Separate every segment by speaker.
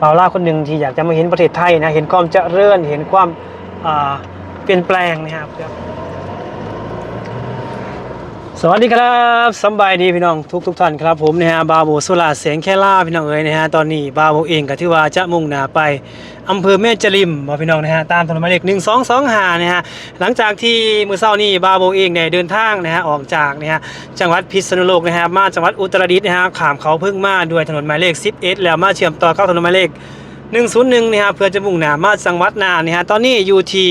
Speaker 1: บ่าล่าคนหนึ่งที่อยากจะมาเห็นประเทศไทยนะ เห็นความเจริญ เห็นความเปลี่ยนแปลงนะครับ สวัสดีครับสบายดีพี่น้องทุกทุกท่านครับผมนะฮะบาโบสุราเสียงแค่ล่าพี่น้องเอ๋ยนะฮะตอนนี้บาโบเองก็ที่ว่าจะมุ่งหน้าไปอำเภอแม่จริมบ่พี่น้องนะฮะตามถนนหมายเลขหนึ่งสองสองหานะฮะหลังจากที่มือเช้านี้บาโบเองเนี่ยเดินทางนะฮะออกจากนะฮะจังหวัดพิษณุโลกนะฮะมาจังหวัดอุตรดิตถ์นะฮะขามเขาพึ่งมาด้วยถนนหมายเลข11แล้วมาเชื่อมต่อเข้าถนนหมายเลข101นะฮะเพื่อจะมุ่งหน้ามาจังหวัดนานนะฮะตอนนี้อยู่ที่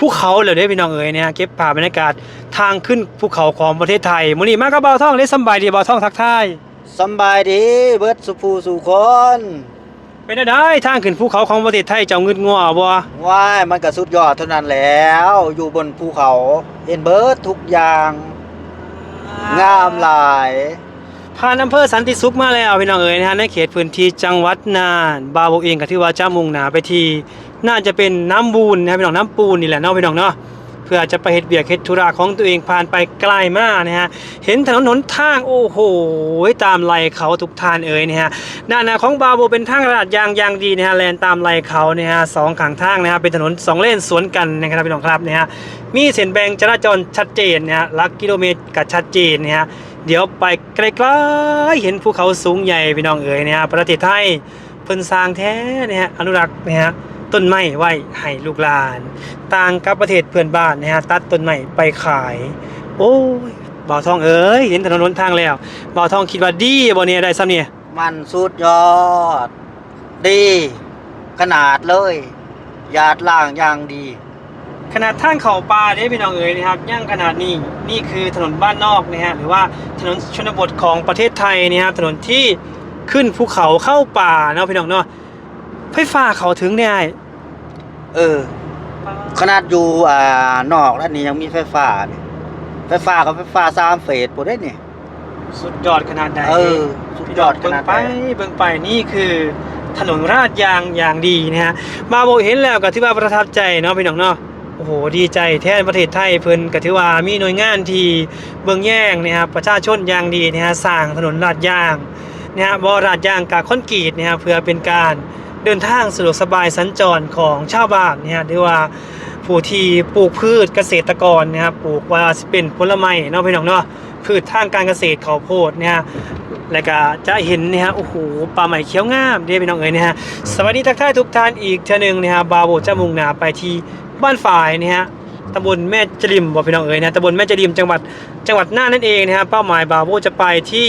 Speaker 1: ภูเขาเลยเด้อพี่น้องเอ๋ยนะฮะเก็บภาพบรรยากาศ ทางขึ้นภูเขาของประเทศไทยมื้อนี้มากับเบาท่องได้สำบายดีเบาท่องทักทาย
Speaker 2: สำบายดีเบิดสุภูสู่คน
Speaker 1: เป็นได้ทางขึ้นภูเขาของประเทศไทยเจ้าเงินงัวบ่
Speaker 2: ว้ายมันก็สุดยอดเท่านั้นแล้ว อยู่บนภูเขาเห็นเบิดทุกอย่าง งามหลาย
Speaker 1: ผ่านอำเภอสันติสุขมาแล้วพี่น้องเอ๋ยนะฮะในเขตพื้นที่จังหวัดน่านบาวเองก็ที่ว่าจะมุ่งหน้าไปที่น่าจะเป็นน้ำบูนนะพี่น้องน้ำปูนนี่แหละเนาะพี่น้องเนาะเพื่อจะไปเฮ็ดเบียกเฮ็ดธุระของตัวเองผ่านไปไกลมากนะฮะเห็นถนนหนทางโอ้โหตามไหลเขาทุกทานเอ๋ยนะฮะด้านหน้าของบาโบเป็นทางลาดยางยางดีนะฮะแลนตามไหลเขาเนี่ยฮะสองข้างทางนะฮะเป็นถนนสองเลนสวนกันนะครับพี่น้องครับนะฮะมีเส้นแบ่งจราจรชัดเจนนะฮะลักกิโลเมตรก็ชัดเจนนะฮะเดี๋ยวไปไกลๆเห็นภูเขาสูงใหญ่พี่น้องเอ๋ยนะฮะประเทศไทยเพิ่นสร้างแท้นะฮะอนุรักษ์นะฮะ ต้นไม้ไว้ให้ลูกหลาน ต่างกับประเทศเพื่อนบ้านนะฮะตัดต้นไม้ไปขาย โอ้ยบ่าวทองเอ๋ยเห็นถนนหนทางแล้วบ่าวทองคิดว่าดีบ่เนี่ยได้ซ้ำเนี่ย
Speaker 2: มันสุดยอด ดี ขนาดเลยหยาดล่างอย่างดี
Speaker 1: ขนาดทางเขาป่าเด้พี่น้องเอ๋ยนะครับย่างขนาดนี้นี่คือถนนบ้านนอกนะฮะหรือว่าถนนชนบทของประเทศไทยนะครับถนนที่ขึ้นภูเขาเข้าป่าเนาะพี่น้องเนาะ ไฟฟ้าเขาถึงเนี่ย
Speaker 2: เออ ขนาดอยู่อ่านอกแล้วนี่ยังมีไฟฟ้านี่ไฟฟ้ากับไฟฟ้าสามเฟสบ่ได้นี่
Speaker 1: สุดยอดขนาดใด
Speaker 2: เออสุดยอดข
Speaker 1: เบิ่ง
Speaker 2: นาด
Speaker 1: ไป
Speaker 2: ไหน
Speaker 1: เบิ่งไปนี่คือถนนราดยางอย่างดีนะฮะมาโบเห็นแล้วก็ถือว่าประทับใจเนาะพี่น้องเนาะโอ้โหดีใจแทนประเทศไทยเพิ่นก็ถือว่ามีหน่วยงานที่เบิ่งแย่งนะครับประชาชนอย่างดีนะฮะสร้างถนนราดยางนะฮะบ่ราดยางกับคอนกรีตนะฮะเพื่อเป็นการ เดินทางสะดวกสบายสัญจรของชาวบ้านเนะฮะหรือว่าผู้ที่ปลูกพืชเกษตรกรนะครับปลูกว่าสิเป็นผลไม้เนาะพี่น้องเนาะพืชทางการเกษตรข้าวโพดเนี่ยแล้วก็จะเห็นนะฮะโอ้โหปลาใหม่เขียวงามเด้พี่น้องเอ๋ยนะฮะสวัสดีทักทายทุกท่านอีกเทื่อหนึงนะฮะบาโบจะมุ่งหน้าไปที่บ้านฝ่ายนะฮะตำบลแม่จริมบ่พี่น้องเอ๋ยนะตำบลแม่จริมจังหวัดจังหวัดน่านนั่นเองนะฮะเป้าหมายบาโบจะไปที่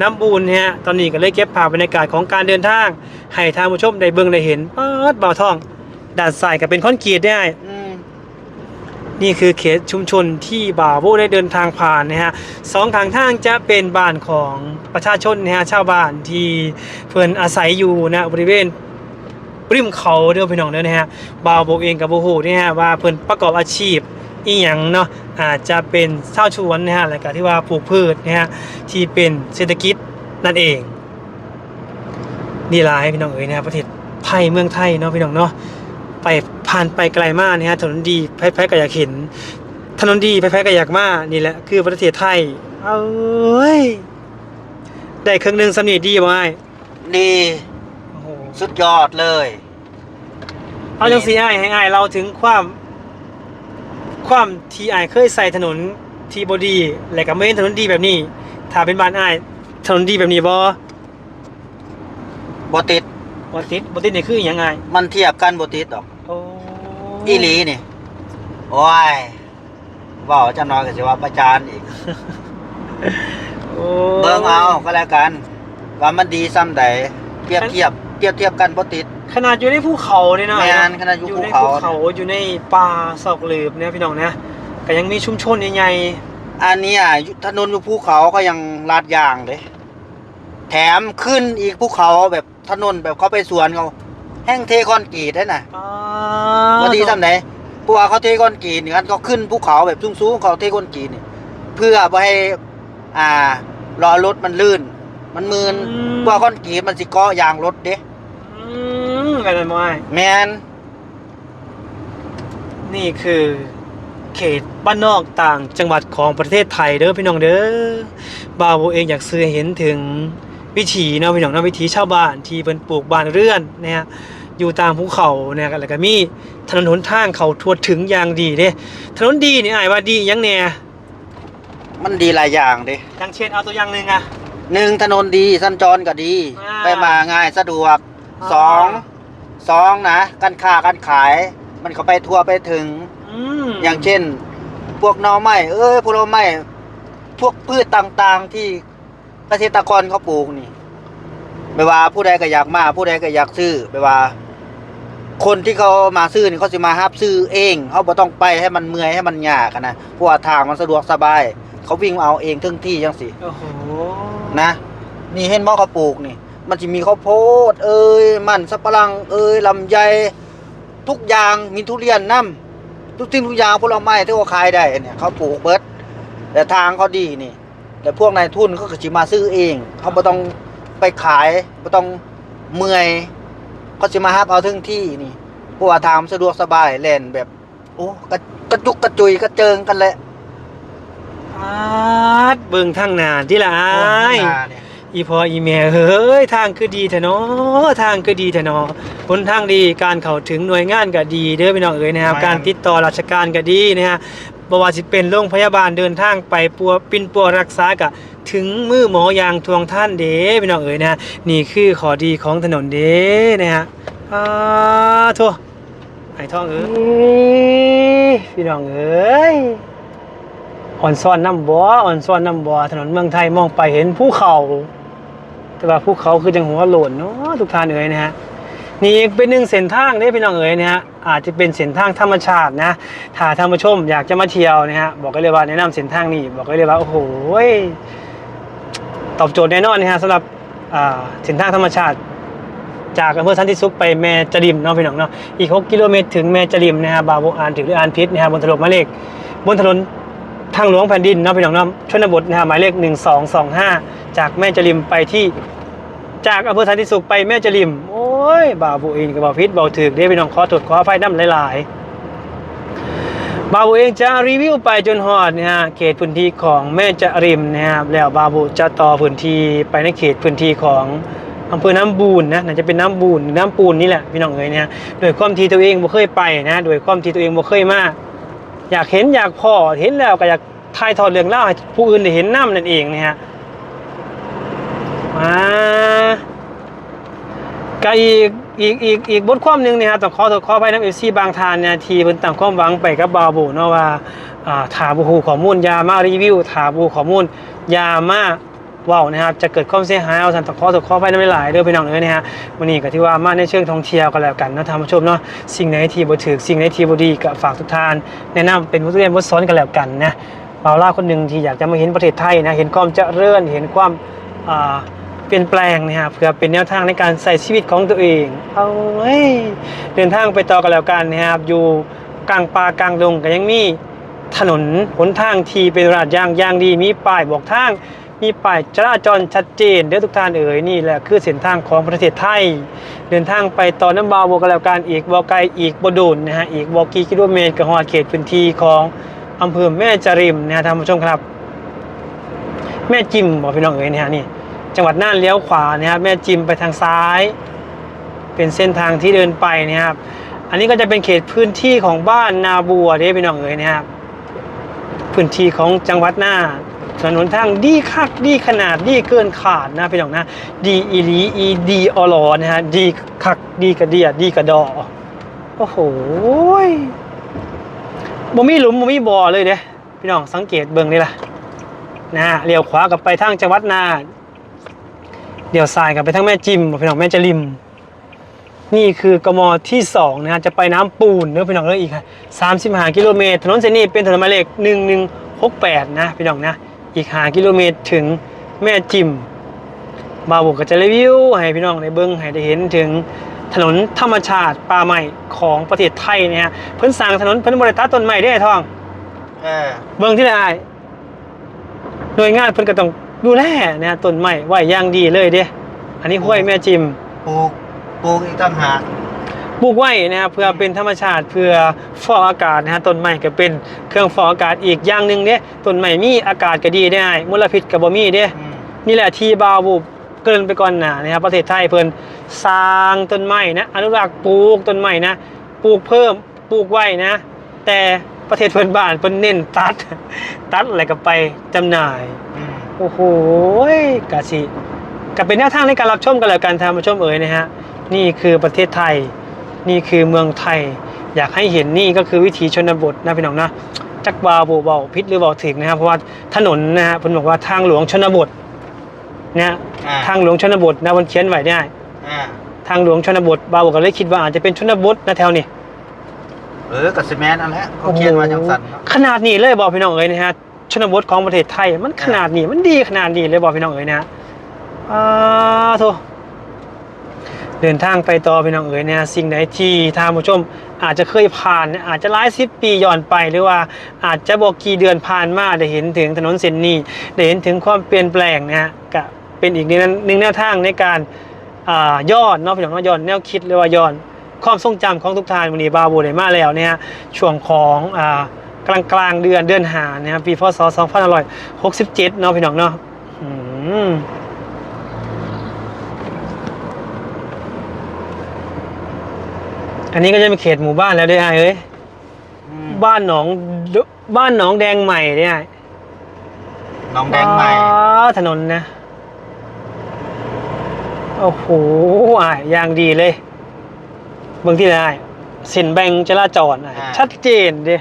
Speaker 1: น้ำบูนนะฮะตอนนี้ก็เลยเก็บภาพบรรยากาศของการเดินทาง ให้ทางผู้ชมได้เบิ่งได้เห็นป๊าดบ่าวทองด้านซ้ายก็เป็นคอนกรีตได้
Speaker 2: อืม
Speaker 1: นี่คือเขตชุมชนที่บ่าวโบได้เดินทางผ่านนะฮะสองข้างทางจะเป็นบ้านของประชาชนนะฮะชาวบ้านที่เพื่อนอาศัยอยู่นะบริเวณริมเขาเด้อพี่น้องเด้อนะฮะบ่าวโบเองกับโบฮูนี่ฮะว่าเพื่อนประกอบอาชีพ อีหยังเนาะอาจจะเป็นชาวชวนนะฮะแล้วก็ที่ว่าปลูกพืชนะฮะที่เป็นเศรษฐกิจนั่นเอง นี่ลาให้พี่น้องเอ๋ยนะฮะประเทศไทยเมืองไทยเนาะพี่น้องเนาะไปผ่านไปไกลมากนะฮะถนนดีแพ้ๆก็อยากเห็นถนนดีแพ้ๆก็อยากมานี่แหละคือประเทศไทยเอ้ยได้เครื่องหนึงสำนีดีบ่ไอ้
Speaker 2: ดี
Speaker 1: โอ้โห
Speaker 2: สุดยอดเลย
Speaker 1: เอาจังสีไอ้ายให้ไอ้ายเราถึงความ ความที่ไอ้ายเคยใส่ถนนทีบดีและก็ไม่เห็นถนนดีแบบนี้ ถ้าเป็นบ้านไอ้ายถนนดีแบบนี้บ่
Speaker 2: บ่ติด
Speaker 1: บ่ติดบ่ติดนี่คืออหยังไง
Speaker 2: มันเทียบกันบ่ติดดอก
Speaker 1: โอ้
Speaker 2: อีหลีนี่ โอ้ยเว่าจะน้อยก็สิว่าประจานอีก
Speaker 1: โอ้
Speaker 2: เบิ่งเอาก็แล้วกัน ว่ามันดีซ้ำใดเทียบเทียบเทียบเทียบกันบ่ติด
Speaker 1: ขนาดอยู่ในภูเขาเนี่ยนะ
Speaker 2: แม่นขนาดอยู่
Speaker 1: อยู่ใน
Speaker 2: ภู
Speaker 1: ภู
Speaker 2: เขา
Speaker 1: เขา อยู่ในป่าซอกหลืบเนี่ยพี่น้องนะก็ยังมีชุมชนใหญ่
Speaker 2: อันเนี้อะอยู่ถนนอยู่ภูเขาก็ยังลาดยางเลยแถมขึ้นอีกภูเขาแบบถนนแบบเขาไปสวนเขาแห้งเทคอนกรีตได้น่ะ
Speaker 1: ๆอ่า
Speaker 2: บ่ดีซ้ำใดเพราะว่าเขาเทคอนกรีตนี่กันเขาขึ้นภูเขาแบบสูงๆเขาเทคอนกรีตนี่เพื่อบ่ให้อ่ารอรถมันลื่น มันมืนเพราะว่าคอนกรีตมันสิเกาะยางรถเด้
Speaker 1: อืม กันเลยมั้ย
Speaker 2: แมน
Speaker 1: นี่คือ เขตบ้านนอกต่างจังหวัดของประเทศไทยเด้อพี่น้องเด้อบ่าวเองอยากซื้อให้เห็นถึงวิถีเนาะพี่น้องเนาะวิถีชาวบ้านที่เพิ่นปลูกบ้านเรือนนะฮะอยู่ตามภูเขาเนี่ยแล้วก็มีถนนหนทางเขาทั่วถึงอย่างดีเด้ถนนดีนี่อ้ายว่าดีหยังแน่
Speaker 2: มันดีหลายอย่างเด้
Speaker 1: อย่างเช่นเอาตัวอย่างหนึงอะ
Speaker 2: หนึ่งถนนดีสัญจรก็ดี
Speaker 1: อ่า
Speaker 2: ไปมาง่ายสะดวก
Speaker 1: อ่า
Speaker 2: สอง สองนะการค้าการขาย มันก็ไปทั่วไปถึง
Speaker 1: อืม
Speaker 2: อย่างเช่น พวกหน่อไม้เอ้ยผลไม้พวกพืชต่างๆที่เกษตรกรเขาปลูกนี่ไม่ว่าผู้ใดก็อยากมา ผู้ใดก็อยากซื้อไม่ว่า คนที่เขามาซื้อนี่เขาสิมาฮับซื้อเองเขาบ่ต้องไปให้มันเมื่อยให้มันยากอะนะเพราะว่าทางมันสะดวกสบาย เขาวิ่งเอาเองถึงที่จังสิ
Speaker 1: โอ้โห
Speaker 2: นะ นี่เห็นบ่เขาปลูกนี่ มันจะมีข้าวโพด เอ้ยมันสับปะรัง เอ้ยลำไยทุกอย่างมีทุเรียนน้ำทุกสิ่งทุกอย่างผลไม้ที่เขาขายได้เนี่ยเขาปลูกเบิดแต่ทางเขาดีนี่ แต่พวกนายทุนเขาก็สิมาซื้อเองเขาบ่ต้องไปขายบ่ต้องเมื่อยเขาสิมาฮับเอาถึงที่นี่เพราะว่าทางมันสะดวกสบายแล่นแบบโอ้กระกระจุกกระจุยกระเจิงกันแหละ
Speaker 1: อาดเบิ่งทางหน้าที่ละอ้าย
Speaker 2: โอ้เนี่ย
Speaker 1: อีพออีแม่เฮ้ยทางคือดีแท้เนาะทางคือดีแท้เนาะหนทางดีการเข้าถึงหน่วยงานก็ดีเด้อพี่น้องเอ๋ยนะครับการติดต่อราชการก็ดีนะฮะบ่ว่าสิเป็นโรงพยาบาลเดินทางไปปัวปินปัวรักษาก็ถึงมือหมออย่างทวงท่านเด้พี่น้องเอ๋ยนะฮะนี่คือข้อดีของถนนเด้นะฮะอ่าทั่วไอ้ทองเอ้ยพี่น้องเอ้ยอ่อนซ่อนน้ำบ่ออ่อนซ่อนน้ำบ่อถนนเมืองไทยมองไปเห็นภูเขา แต่ว่าภูเขาคือจังหัวโหล่นเนาะทุกท่านเอ๋ยนะฮะนี่อีกเป็นหนึ่งเส้นทางเด้พี่น้องเอ๋ยนะฮะอาจจะเป็นเส้นทางธรรมชาตินะถ้าท่านผู้ชมอยากจะมาเที่ยวนะฮะบอกเลยว่าแนะนำเส้นทางนี้บอกเลยว่าโอ้โหตอบโจทย์แน่นอนนะฮะสำหรับเส้นทางธรรมชาติ จากอำเภอสันติสุขไปแม่จริมเนาะพี่น้องเนาะอีก 6 กิโลเมตรถึงแม่จริมนะฮะบาวโบอานถึงหรืออานพิษนะฮะบนถนนมาเลขบนถนน ทางหลวงแผ่นดินเนาะพี่น้องเนาะชนบทนะฮะหมายเลข 1225 จากแม่จริมไปที่จากอำเภอสันติสุขไปแม่จริม โอ้ยบาวบุอินกับบ่าวพิษบ่าวถึกเด้พี่น้องขอตรวจขอไฟน้ำหลายๆ บาบุเองจะรีวิวไปจนฮอดนะฮะเขตพื้นที่ของแม่จริมนะครับแล้วบาบุจะต่อพื้นที่ไปในเขตพื้นที่ของอำเภอน้ำบูนนะน่าจะเป็นน้ำบูนน้ำปูนนี่แหละพี่น้องเอ๋ยนะฮะโดยความที่ตัวเองบ่เคยไปนะโดยความที่ตัวเองบ่เคยมา อยากเห็นอยากพอเห็นแล้วก็อยากถ่ายทอดเรื่องเล่าให้ผู้อื่นได้เห็นน้ำนั่นเองนะฮะมาก็อีกอีกอีกอีกบทความหนึ่งเนี่ยฮะต้องขอโทษขอไปน้ำเอฟซีบางทานเนี่ยทีเพิ่นตั้งความหวังไปกับบาบูเนาะว่าอ่าถาบูฮูข้อมูลยามารีวิวถาบูข้อมูลยามา ว้าวนะครับจะเกิดความเสียหายเอาสันต้องขอโทษขอไปน้ำหลายๆเด้อพี่น้องเอ้ยนะฮะวันนี้ก็ที่ว่ามาในเชิงท่องเที่ยวกันแล้วกันนะท่านผู้ชมเนาะสิ่งไหนที่บ่ถูกสิ่งไหนที่บ่ดีก็ฝากทุกท่าน แนะนำเป็นบทเรียนบทสอนกันแล้วกันนะบ่าวล่าคนหนึ่งที่อยากจะมาเห็นประเทศไทยนะเห็นความเจริญเห็นความอ่าเปลี่ยนแปลงนะฮะเพื่อเป็นแนวทางในการใส่ชีวิตของตัวเองเอาเฮ้ยเดินทางไปต่อกันแล้วกันนะครับอยู่กลางป่ากลางดงก็ยังมีถนนหนทางที่เป็นราดยางยางดีมีป้ายบอกทาง มีป้ายจราจรชัดเจนเด้อทุกท่านเอ๋ยนี่แหละคือเส้นทางของประเทศไทย เดินทางไปต่อน้ำบาวกันแล้วกันอีกบอไกลอีกบโดนนะฮะอีกบอกีกิโลเมตรกับหอดเขตพื้นที่ของอำเภอแม่จริมนะฮะท่านผู้ชมครับ แม่จิมบอกพี่น้องเอ๋ยนะฮะนี่จังหวัดน่านเลี้ยวขวานะครับแม่จิมไปทางซ้าย เป็นเส้นทางที่เดินไปนะครับ อันนี้ก็จะเป็นเขตพื้นที่ของบ้านนาบัวเด้พี่น้องเอ๋ยนะครับพื้นที่ของจังหวัดน่าน ถนนทางดีคักดีขนาดดีเกินขาดนะพี่น้องนะดีอีลีอีดีอลอนะฮะดีคักดีกระเดียดีกระดอโอ้โหบ่มีหลุมบ่มีบ่อเลยเด้พี่น้องสังเกตเบิ่งนี่ล่ะนะเลี้ยวขวากับไปทางจังหวัดนาเลี้ยวซ้ายกับไปทางแม่จิมพี่น้องแม่จริม นี่คือกมที่สองนะฮะจะไปน้ำปูนเนื้อพี่น้องเนื้ออีกสามสิบห้ากิโลเมตรถนนเส้นนี้เป็นถนนหมายเลขหนึ่งหนึ่งหกแปดนะพี่น้องนะ อีกห้ากิโลเมตรถึงแม่จิมบาวบุกก็จะรีวิวให้พี่น้องได้เบิ้งให้ได้เห็นถึงถนนธรรมชาติป่าใหม่ของประเทศไทยเนี่ยฮะเพิ่นสร้างถนนเพิ่นบริตัดต้นไม้ได้อไอ้ทอง
Speaker 2: เออ
Speaker 1: เบิ้งที่ไหนอ้ายหน่วยงานเพิ่นก็ต้องดูแลนะฮะต้นไม้ไว้อย่างดีเลยเด้ อันนี้ห้วยแม่จิม
Speaker 2: ปลูกปลูกอีกต่างหาก
Speaker 1: ปลูกไว้นะครับเพื่อเป็นธรรมชาติเพื่อฟอกอากาศนะฮะต้นไม้ก็เป็นเครื่องฟอกอากาศอีกอย่างหนึ่งเด้ต้นไม้มีอากาศก็ดีได้มลพิษก็บ่มีเด้
Speaker 2: อืม
Speaker 1: นี่แหละที่บาวบุเกินไปก่อนหนานะครับประเทศไทยเพิ่นสร้างต้นไม้นะอนุรักษ์ปลูกต้นไม้นะปลูกเพิ่มปลูกไว้นะ แต่ประเทศเพื่อนบ้านเพิ่นเน้นตัด ตัดอะไรก็ไปจำหน่าย
Speaker 2: อืม
Speaker 1: โอ้โหกะสิก็เป็นแนวทางในการรับชมกันแล้วกันท่านผู้ชมเอ๋ยนะฮะนี่คือประเทศไทย นี่คือเมืองไทย อยากให้เห็นนี่ก็คือวิถีชนบทนะพี่น้องนะจักบาวโบเบาพิษหรือเบาถึงนะครับเพราะว่าถนนนะฮะเพิ่นบอกว่าทางหลวงชนบทนะฮะ
Speaker 2: อ่า
Speaker 1: ทางหลวงชนบทนะมันเขียนไว้เนี่ย
Speaker 2: อ่า
Speaker 1: ทางหลวงชนบทบาวบอกก็เลยคิดว่าอาจจะเป็นชนบทนะแถวนี้
Speaker 2: เออกับซีเมนต์นั่นแหละเขาเขียนมาจังสันเนาะ
Speaker 1: ขนาดนี้เลยบอกพี่น้องเอ๋ยนะฮะชนบทของประเทศไทย มันขนาดนี้มันดีขนาดนี้เลยบอกพี่น้องเอ๋ยนะฮะอ่าโธ่ เดินทางไปต่อพี่น้องเอ๋ยเนะฮะสิ่งไหนที่ท่านผู้ชมอาจจะเคยผ่านอาจจะหลายสิบปีย้อนไปหรือว่าอาจจะบอกกี่เดือนผ่านมาได้เห็นถึงถนนเส้นนี้ได้เห็นถึงความเปลี่ยนแปลงนะฮะก็เป็นอีกหนึ่งหนึ่งแนวทางในการอ่าย้อนเนาะพี่น้องเนาะย้อนแนวคิดหรือว่าย้อนความทรงจำของทุกท่านวันนี้บาบูได้มาแล้วเนี่ยช่วงของกลางกลางเดือนเดือนหานะครับปีพศ2567เนาะพี่น้องเนาะ อืมอันนี้ก็จะเป็นเขตหมู่บ้านแล้วด้วยไอ้เอ้ย
Speaker 2: อืม
Speaker 1: บ้านหนองดบ้านหนองแดงใหม่เนี่ย
Speaker 2: น้องแดงใหม่
Speaker 1: อ๋อถนนนะโอ้โหอะอย่างดีเลยเบื้องที่ได้เส้นแบ่งจราจรอะ
Speaker 2: อ่า
Speaker 1: ชัดเจนดิ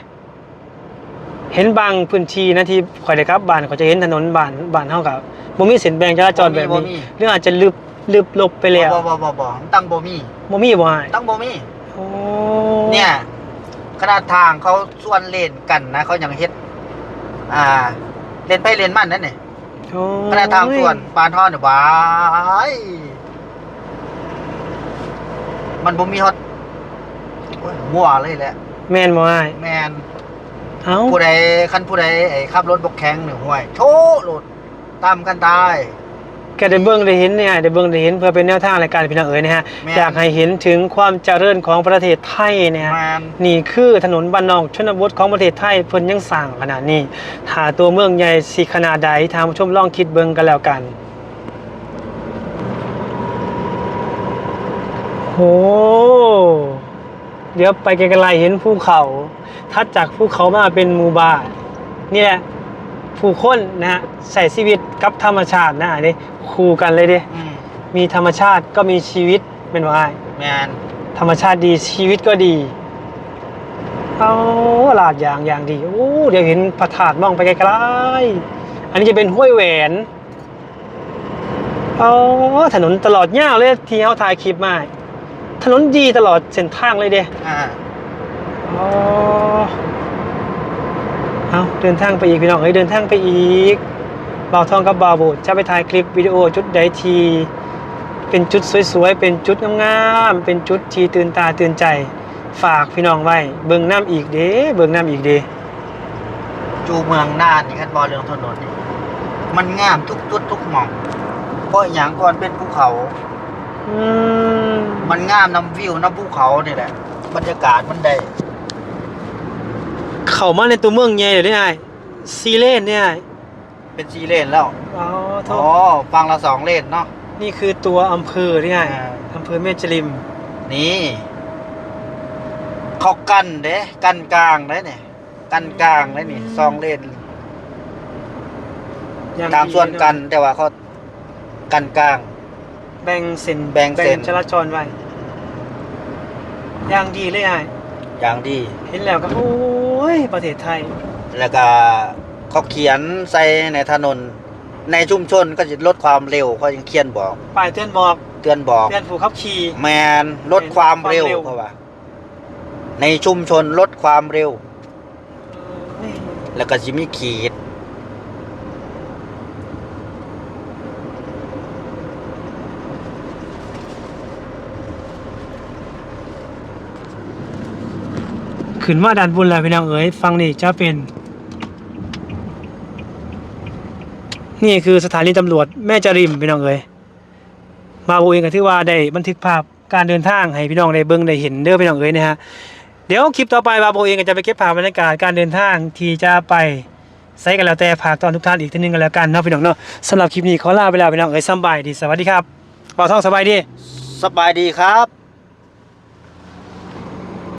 Speaker 1: เห็นบางพื้นที่นะที่ข่อยได้ครับบ้านเขาจะเห็นถนนบ้านบ้านเท่ากับบ่มีเส้นแบ่งจราจรแบบ
Speaker 2: บ่
Speaker 1: นี้
Speaker 2: มี
Speaker 1: หรืออาจจะลึบลึบลบไปแล้ว
Speaker 2: บ่บ่บ่บ่ตั้งบ่มี
Speaker 1: บ่มีบ่อ้าย
Speaker 2: ตั้งบ่มี
Speaker 1: โอ้
Speaker 2: เนี่ย ขนาดทางเขาส่วนเลนกันนะเขายังเฮ็ด อ่า เลนไปเลนมันนั่นนี่
Speaker 1: โอ้
Speaker 2: ขนาดทางส่วนปานท่อเนี่ยว้ายมันบ่มีฮอดโอ้ยมั่วเลยแหละ
Speaker 1: แม่นบ่อ้าย
Speaker 2: แมน
Speaker 1: เอ้า
Speaker 2: ผู้ใดคันผู้ใดไอ้ขับรถบกแข็งหนึ่งห่วย โชว์รถตามกันตาย
Speaker 1: ก็ได้เบิ่งได้เห็นเนี่ยได้เบิ่งได้เห็นเพื่อเป็นแนวทางในการพี่น้องเอ๋ยนะฮะ
Speaker 2: แม่น
Speaker 1: อยากให้เห็นถึงความเจริญของประเทศไทยเนี่ย
Speaker 2: แมน
Speaker 1: นี่คือถนนบ้านนอกชนบทของประเทศไทยเพิ่นยังสร้างขนาดนี้ถ้าตัวเมืองใหญ่สิขนาดใดทางผู้ชมลองคิดเบิ่งกันแล้วกันโหเดี๋ยวไปไกลๆเห็นภูเขา ทัดจากภูเขามาเป็นหมู่บ้านนี่แหละ ผู้คนนะฮะใส่ชีวิตกับธรรมชาตินะอันนี้คู่กันเลยเด้
Speaker 2: อืม
Speaker 1: มีธรรมชาติก็มีชีวิตเป็นว่า
Speaker 2: แมน
Speaker 1: ธรรมชาติดีชีวิตก็ดีเอาลาดอย่างอย่างดีโอ้เดี๋ยวเห็นพระธาตุมองไปไกลๆอันนี้จะเป็นห้วยแหวนเอาถนนตลอดยาวเลยที่เขาถ่ายคลิปมา ถนนดีตลอดเส้นทางเลยเด้
Speaker 2: อ่า
Speaker 1: อ๋อ เอาเดินทางไปอีกพี่น้องเอ้ยเดินทางไปอีกบ่าวทองกับบาวโบดจะไปถ่ายคลิปวิดีโอจุดใดที เป็นจุดสวยๆ เป็นจุดงามๆ เป็นจุดที่ตื่นตาตื่นใจ ฝากพี่น้องไว้ เบิ่งน้ำอีกเด้เบิ่งน้ำอีกเด้
Speaker 2: จูเมืองน่านนี่คันบอเรื่องถนนนี่มันงามทุกจุดทุกหม่องเพราะอย่างก่อนเป็นภูเขา
Speaker 1: อืม
Speaker 2: มันงามน้ำวิวน้ำภูเขานี่แหละ บรรยากาศมันได้
Speaker 1: เข้ามาในตัวเมืองใหญ่เลยได้ไงซีเลนเนี่ย
Speaker 2: เป็นซีเลนแล้ว
Speaker 1: อ๋อโท
Speaker 2: อ๋อ
Speaker 1: ษ
Speaker 2: ฟังละสองเลนเนาะ
Speaker 1: นี่คือตัวอำเภอที่ไง
Speaker 2: อ่า
Speaker 1: อำเภอแม่จริม
Speaker 2: นี่เขากันเด้กันกลางได้เนี่ยกันกลางได้นี่สองเลน
Speaker 1: อย่าง
Speaker 2: ตามส่วน
Speaker 1: ดี
Speaker 2: กัน แต่ว่าเขากันกลาง
Speaker 1: แบ่งเส้น
Speaker 2: แบ่งเส้น
Speaker 1: จราจรไว้อย่างดีเลยไง
Speaker 2: อย่างดี
Speaker 1: เห็นแล้วก็โอ้ยประเทศไทย
Speaker 2: แล้วก็เขาเขียนใส่ในถนน ในชุมชนก็จะลดความเร็วเขายังเขียนบอก
Speaker 1: ป้ายเตือนบอก
Speaker 2: เตือนบอก
Speaker 1: เตือนผู้ขับขี่
Speaker 2: แมนลดความเร็ว
Speaker 1: ความเร็ว
Speaker 2: เขาว่าในชุมชนลดความเร็ว
Speaker 1: เอ้ย
Speaker 2: แล้วก็จะมีขีด
Speaker 1: ขึ้นมาด้านบนแล้วพี่น้องเอ๋ยฟังนี่จะเป็น นี่คือสถานีตำรวจแม่จริมพี่น้องเอ๋ยมาโบเองก็ถือว่าได้บันทึกภาพการเดินทางให้พี่น้องได้เบิ่งได้เห็นเด้อพี่น้องเอ๋ยนะฮะเดี๋ยวคลิปต่อไปบาโบเองก็จะไปเก็บภาพบรรยากาศการเดินทางที่จะไปใส่กันแล้วแต่ฝากตอนทุกท่านอีกทีนึงกันแล้วกันเนาะพี่น้องเนาะสำหรับคลิปนี้ขอลาไปแล้วพี่น้องเอ้ยสบายดีสวัสดีครับป่าท้องสบายดี
Speaker 2: สบายดีครับ